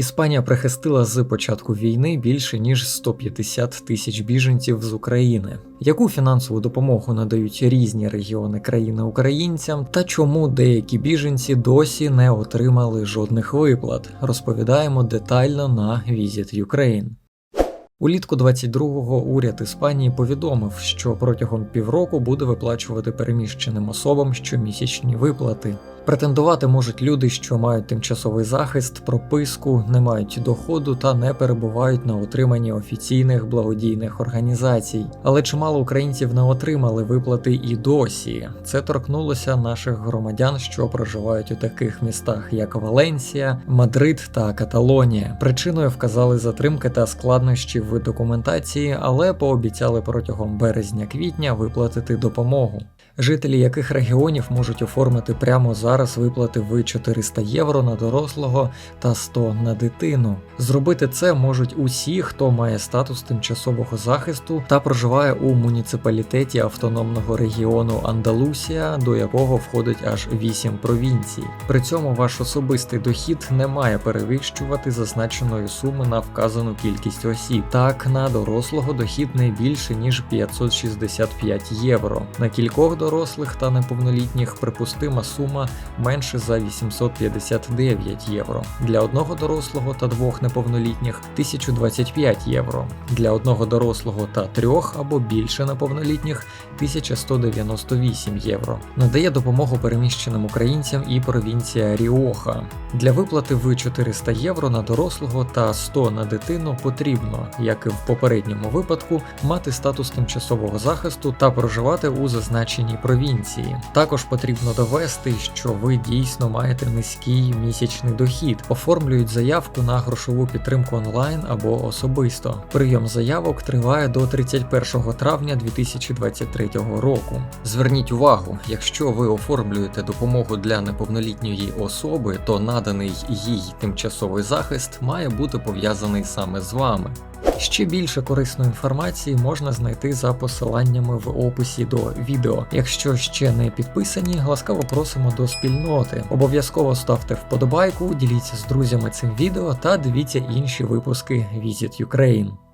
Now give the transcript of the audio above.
Іспанія прихистила з початку війни більше ніж 150 тисяч біженців з України. Яку фінансову допомогу надають різні регіони країни українцям, та чому деякі біженці досі не отримали жодних виплат, розповідаємо детально на Visit Ukraine. Улітку 22-го уряд Іспанії повідомив, що протягом півроку буде виплачувати переміщеним особам щомісячні виплати. Претендувати можуть люди, що мають тимчасовий захист, прописку, не мають доходу та не перебувають на отриманні офіційних благодійних організацій. Але чимало українців не отримали виплати і досі. Це торкнулося наших громадян, що проживають у таких містах, як Валенсія, Мадрид та Каталонія. Причиною вказали затримки та складнощі в документації, але пообіцяли протягом березня-квітня виплатити допомогу. Жителі яких регіонів можуть оформити прямо зараз виплати в 400 євро на дорослого та 100 на дитину. Зробити це можуть усі, хто має статус тимчасового захисту та проживає у муніципалітеті автономного регіону Андалусія, до якого входить аж 8 провінцій. При цьому ваш особистий дохід не має перевищувати зазначеної суми на вказану кількість осіб. Так, на дорослого дохід не більше ніж 565 євро. На кількох дорослих та неповнолітніх припустима сума менше за 859 євро. Для одного дорослого та двох неповнолітніх 1025 євро. Для одного дорослого та трьох або більше неповнолітніх 1198 євро. Надає допомогу переміщеним українцям і провінція Ріоха. Для виплати в 400 євро на дорослого та 100 на дитину потрібно, як і в попередньому випадку, мати статус тимчасового захисту та проживати у зазначеній провінції. Також потрібно довести, що ви дійсно маєте низький місячний дохід. Оформлюють заявку на грошову підтримку онлайн або особисто. Прийом заявок триває до 31 травня 2023 року. Зверніть увагу, якщо ви оформлюєте допомогу для неповнолітньої особи, то наданий їй тимчасовий захист має бути пов'язаний саме з вами. Ще більше корисної інформації можна знайти за посиланнями в описі до відео. Якщо ще не підписані, ласкаво просимо до спільноти. Обов'язково ставте вподобайку, діліться з друзями цим відео та дивіться інші випуски Visit Ukraine.